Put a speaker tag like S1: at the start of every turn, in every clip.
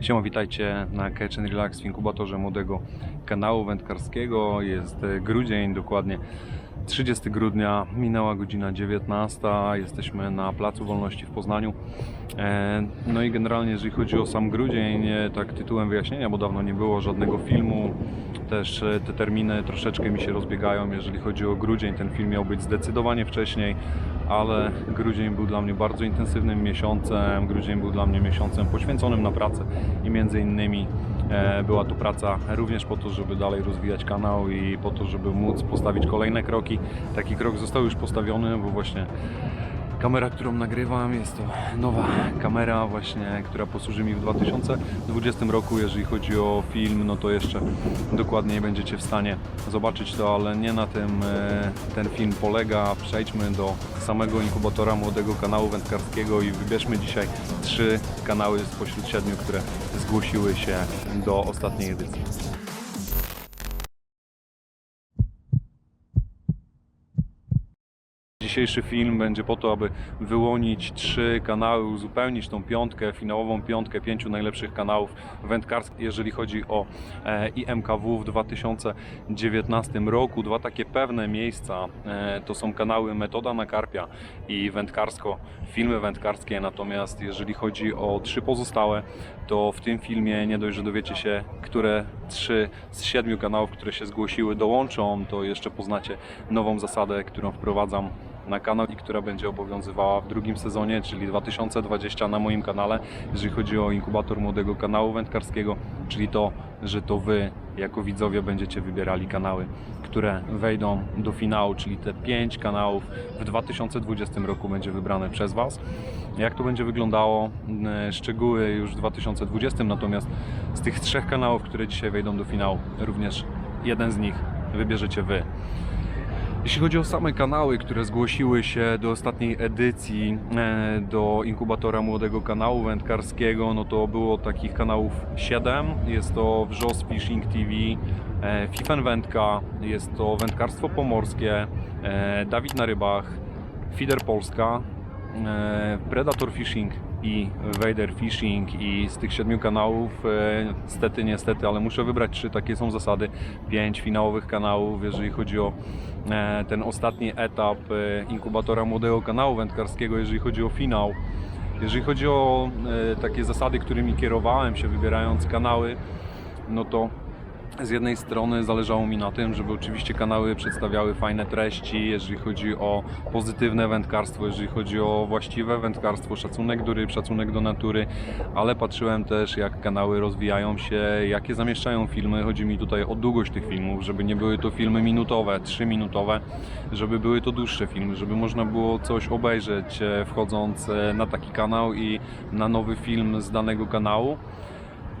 S1: Siema, witajcie na Catch and Relax w inkubatorze młodego kanału wędkarskiego. Jest e, grudzień, dokładnie 30 grudnia, minęła godzina 19. Jesteśmy na Placu Wolności w Poznaniu. E, No i generalnie, jeżeli chodzi o sam grudzień, e, tak tytułem wyjaśnienia, bo dawno nie było żadnego filmu, też e, te terminy troszeczkę mi się rozbiegają. Jeżeli chodzi o grudzień, ten film miał być zdecydowanie wcześniej, ale grudzień był dla mnie bardzo intensywnym miesiącem. Grudzień był dla mnie miesiącem poświęconym na pracę i między innymi była to praca również po to, żeby dalej rozwijać kanał i po to, żeby móc postawić kolejne kroki. Taki krok został już postawiony, bo właśnie Kamera, którą nagrywam, jest to nowa kamera właśnie, która posłuży mi w 2020 roku. Jeżeli chodzi o film, no to jeszcze dokładniej będziecie w stanie zobaczyć to, ale nie na tym e, ten film polega. Przejdźmy do samego inkubatora młodego kanału wędkarskiego i wybierzmy dzisiaj trzy kanały spośród siedmiu, które zgłosiły się do ostatniej edycji. Dzisiejszy film będzie po to, aby wyłonić trzy kanały, uzupełnić tą piątkę, finałową piątkę pięciu najlepszych kanałów wędkarskich, jeżeli chodzi o e, IMKW w 2019 roku. Dwa takie pewne miejsca e, to są kanały Metoda na Karpia i Wędkarsko, filmy wędkarskie. Natomiast jeżeli chodzi o trzy pozostałe, to w tym filmie nie dość, że dowiecie się, które trzy z siedmiu kanałów, które się zgłosiły, dołączą, to jeszcze poznacie nową zasadę, którą wprowadzam na kanał i która będzie obowiązywała w drugim sezonie, czyli 2020 na moim kanale, jeżeli chodzi o inkubator młodego kanału wędkarskiego, czyli to, że to Wy jako widzowie będziecie wybierali kanały, które wejdą do finału, czyli te pięć kanałów w 2020 roku będzie wybrane przez Was. Jak to będzie wyglądało? E, Szczegóły już w 2020, natomiast z tych trzech kanałów, które dzisiaj wejdą do finału, również jeden z nich wybierzecie Wy. Jeśli chodzi o same kanały, które zgłosiły się do ostatniej edycji e, do inkubatora młodego kanału wędkarskiego, no to było takich kanałów 7. Jest to Wrzos Fishing TV, e, Fifen Wędka, jest to Wędkarstwo Pomorskie, e, Dawid na Rybach, Feeder Polska, Predator Fishing i Vader Fishing i z tych siedmiu kanałów e, niestety, niestety, ale muszę wybrać trzy, takie są zasady, pięć finałowych kanałów, jeżeli chodzi o e, ten ostatni etap e, inkubatora młodego kanału wędkarskiego, jeżeli chodzi o finał. Jeżeli chodzi o takie zasady, którymi kierowałem się wybierając kanały, no to z jednej strony zależało mi na tym, żeby oczywiście kanały przedstawiały fajne treści, jeżeli chodzi o pozytywne wędkarstwo, jeżeli chodzi o właściwe wędkarstwo, szacunek do ryb, szacunek do natury, ale patrzyłem też jak kanały rozwijają się, jakie zamieszczają filmy. Chodzi mi tutaj o długość tych filmów, żeby nie były to filmy minutowe, trzyminutowe, żeby były to dłuższe filmy, żeby można było coś obejrzeć e, wchodząc e, na taki kanał i na nowy film z danego kanału.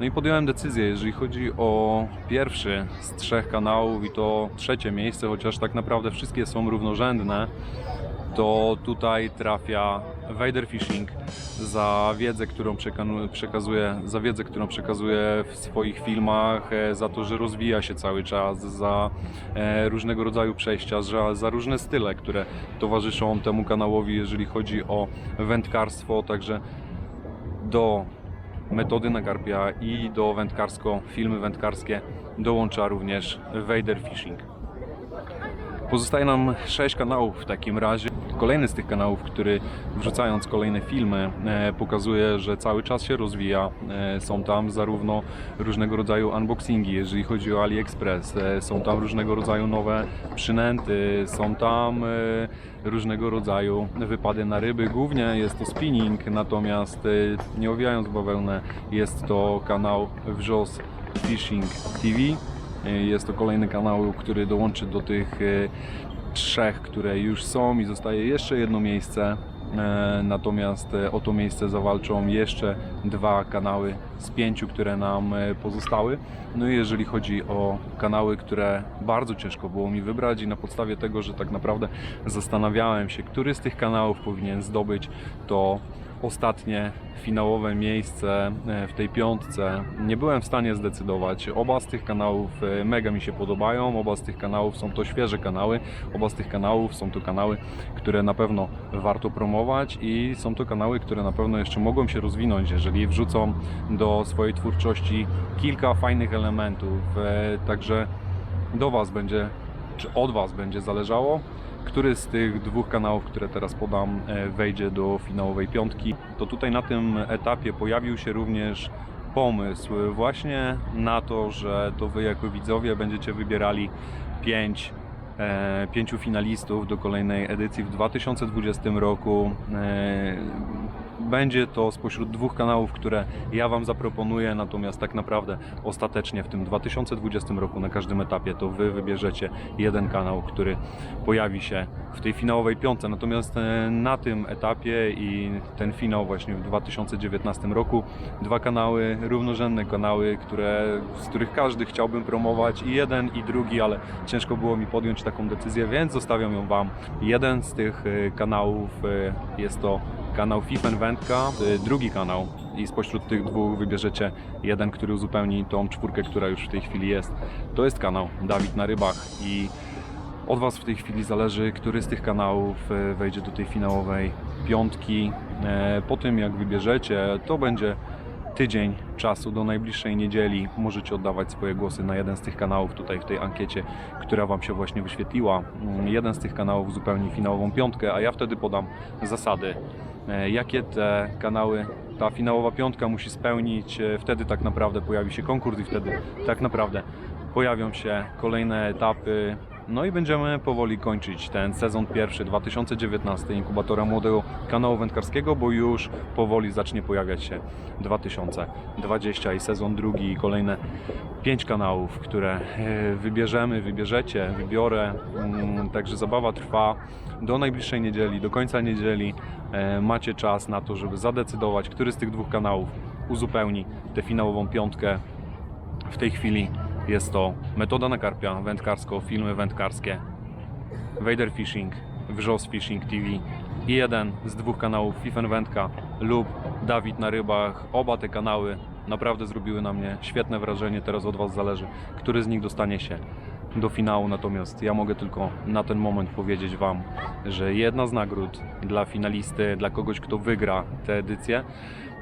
S1: No i podjąłem decyzję, jeżeli chodzi o pierwszy z trzech kanałów i to trzecie miejsce, chociaż tak naprawdę wszystkie są równorzędne, to tutaj trafia Vader Fishing za wiedzę, którą przekazuje, za wiedzę, którą przekazuje w swoich filmach, e, za to, że rozwija się cały czas, za e, różnego rodzaju przejścia, za, za różne style, które towarzyszą temu kanałowi, jeżeli chodzi o wędkarstwo, także do metody na karpia i do wędkarsko, filmy wędkarskie dołącza również Vader Fishing. Pozostaje nam 6 kanałów w takim razie. Kolejny z tych kanałów, który wrzucając kolejne filmy e, pokazuje, że cały czas się rozwija. E, są tam zarówno różnego rodzaju unboxingi, jeżeli chodzi o AliExpress, e, są tam różnego rodzaju nowe przynęty, są tam różnego rodzaju wypady na ryby. Głównie jest to spinning, natomiast nie owijając bawełnę, jest to kanał Wrzos Fishing TV. Jest to kolejny kanał, który dołączy do tych e, trzech, które już są i zostaje jeszcze jedno miejsce. E, Natomiast e, o to miejsce zawalczą jeszcze dwa kanały z pięciu, które nam e, pozostały. No i jeżeli chodzi o kanały, które bardzo ciężko było mi wybrać i na podstawie tego, że tak naprawdę zastanawiałem się, który z tych kanałów powinien zdobyć to ostatnie finałowe miejsce e, w tej piątce. Nie byłem w stanie zdecydować. Oba z tych kanałów e, mega mi się podobają. Oba z tych kanałów są to świeże kanały. Oba z tych kanałów są to kanały, które na pewno warto promować i są to kanały, które na pewno jeszcze mogą się rozwinąć, jeżeli wrzucą do swojej twórczości kilka fajnych elementów. E, Także do Was będzie, czy od Was będzie zależało, który z tych dwóch kanałów, które teraz podam, e, wejdzie do finałowej piątki. To tutaj na tym etapie pojawił się również pomysł właśnie na to, że to Wy jako widzowie będziecie wybierali pięć e, pięciu finalistów do kolejnej edycji w 2020 roku. Będzie to spośród dwóch kanałów, które ja Wam zaproponuję, natomiast tak naprawdę ostatecznie w tym 2020 roku na każdym etapie to Wy wybierzecie jeden kanał, który pojawi się w tej finałowej piątce. Natomiast e, na tym etapie i ten finał właśnie w 2019 roku, dwa kanały, równorzędne kanały, które, z których każdy chciałbym promować i jeden i drugi, ale ciężko było mi podjąć taką decyzję, więc zostawiam ją Wam. Jeden z tych e, kanałów e, jest to kanał Fifen Wędka, e, drugi kanał i spośród tych dwóch wybierzecie jeden, który uzupełni tą czwórkę, która już w tej chwili jest. To jest kanał Dawid na rybach i od Was w tej chwili zależy, który z tych kanałów e, wejdzie do tej finałowej piątki. E, Po tym jak wybierzecie, to będzie tydzień czasu do najbliższej niedzieli. Możecie oddawać swoje głosy na jeden z tych kanałów tutaj w tej ankiecie, która Wam się właśnie wyświetliła. Mm, Jeden z tych kanałów uzupełni finałową piątkę, a ja wtedy podam zasady, e, jakie te kanały ta finałowa piątka musi spełnić. E, Wtedy tak naprawdę pojawi się konkurs i wtedy tak naprawdę pojawią się kolejne etapy. No i będziemy powoli kończyć ten sezon pierwszy 2019 inkubatora młodego kanału wędkarskiego, bo już powoli zacznie pojawiać się 2020 i sezon drugi i kolejne pięć kanałów, które e, wybierzemy, wybierzecie, wybiorę. Mm, Także zabawa trwa do najbliższej niedzieli, do końca niedzieli. E, Macie czas na to, żeby zadecydować, który z tych dwóch kanałów uzupełni tę finałową piątkę. W tej chwili jest to metoda na karpia, wędkarsko, filmy wędkarskie, Vader Fishing, Wrzos Fishing TV i jeden z dwóch kanałów Fifen Wędka lub Dawid na rybach. Oba te kanały naprawdę zrobiły na mnie świetne wrażenie. Teraz od Was zależy, który z nich dostanie się do finału. Natomiast ja mogę tylko na ten moment powiedzieć Wam, że jedna z nagród dla finalisty, dla kogoś, kto wygra tę edycję,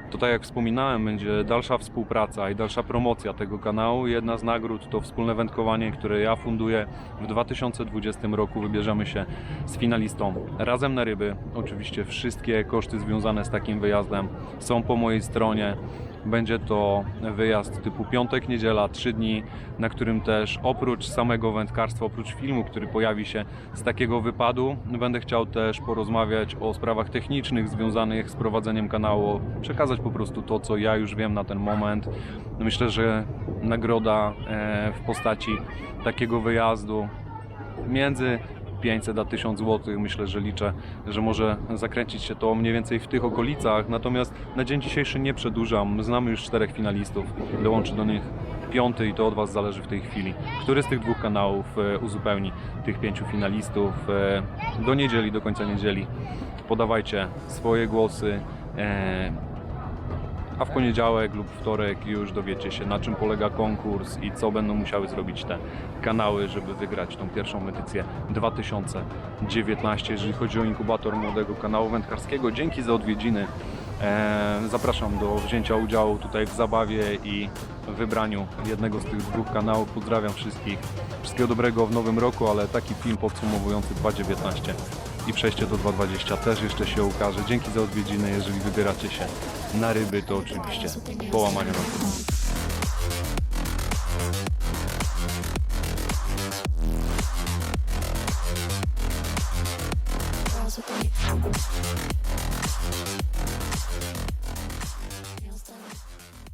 S1: to tak jak wspominałem, będzie dalsza współpraca i dalsza promocja tego kanału. Jedna z nagród to wspólne wędkowanie, które ja funduję w 2020 roku. Wybierzemy się z finalistą razem na ryby. Oczywiście wszystkie koszty związane z takim wyjazdem są po mojej stronie. Będzie to wyjazd typu piątek, niedziela, trzy dni, na którym też oprócz samego wędkarstwa, oprócz filmu, który pojawi się z takiego wypadu, będę chciał też porozmawiać o sprawach technicznych związanych z prowadzeniem kanału, przekazać po prostu to, co ja już wiem na ten moment. Myślę, że nagroda e, w postaci takiego wyjazdu między 500 a 1000 zł. Myślę, że liczę, że może zakręcić się to mniej więcej w tych okolicach. Natomiast na dzień dzisiejszy nie przedłużam. Znamy już czterech finalistów. Dołączy do nich piąty i to od Was zależy w tej chwili. Który z tych dwóch kanałów e, uzupełni tych pięciu finalistów e, do niedzieli, do końca niedzieli. Podawajcie swoje głosy. A w poniedziałek lub wtorek już dowiecie się na czym polega konkurs i co będą musiały zrobić te kanały, żeby wygrać tą pierwszą edycję 2019, jeżeli chodzi o inkubator młodego kanału wędkarskiego. Dzięki za odwiedziny. E, Zapraszam do wzięcia udziału tutaj w zabawie i wybraniu jednego z tych dwóch kanałów. Pozdrawiam wszystkich. Wszystkiego dobrego w nowym roku, ale taki film podsumowujący 2019 i przejście do 2.20 też jeszcze się ukaże. Dzięki za odwiedziny. Jeżeli wybieracie się na ryby, to oczywiście
S2: Girls with me.